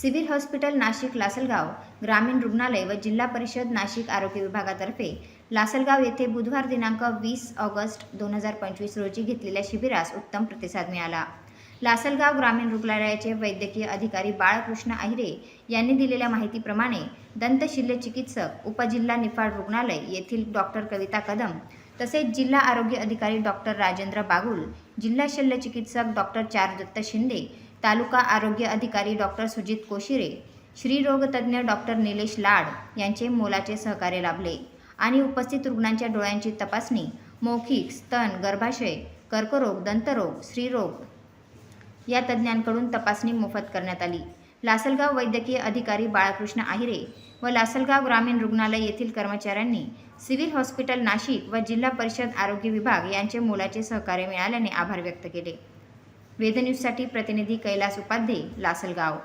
Civil hospital Nashik Lasalgaon ग्रामीण रुग्णालय व जिल्हा परिषद नाशिक आरोग्य विभागातर्फे लासलगाव येथे बुधवार दिनांक वीस ऑगस्ट दोन हजार पंचवीस रोजी घेतलेल्या शिबिरास उत्तम प्रतिसाद मिळाला. लासलगाव ग्रामीण रुग्णालयाचे वैद्यकीय अधिकारी बाळकृष्ण आहिरे यांनी दिलेल्या माहितीप्रमाणे दंत शल्य चिकित्सक उपजिल्हा निफाड रुग्णालय येथील डॉक्टर कविता कदम तसेच जिल्हा आरोग्य अधिकारी डॉक्टर राजेंद्र बागुल जिल्हा शल्य चिकित्सक डॉक्टर चारुदत्त शिंदे तालुका आरोग्य अधिकारी डॉक्टर सुजित कोशिरे श्रीरोगतज्ञ डॉक्टर निलेश लाड यांचे मोलाचे सहकार्य लाभले आणि उपस्थित रुग्णांच्या डोळ्यांची तपासणी मौखिक स्तन गर्भाशय कर्करोग दंतरोग स्त्रीरोग या तज्ज्ञांकडून तपासणी मोफत करण्यात आली. लासलगाव वैद्यकीय अधिकारी बाळकृष्ण आहिरे व लासलगाव ग्रामीण रुग्णालय येथील कर्मचाऱ्यांनी सिव्हिल हॉस्पिटल नाशिक व जिल्हा परिषद आरोग्य विभाग यांचे मोलाचे सहकार्य मिळाल्याने आभार व्यक्त केले. वेदन्यूजसाठी प्रतिनिधी कैलास उपाध्ये लासलगाव.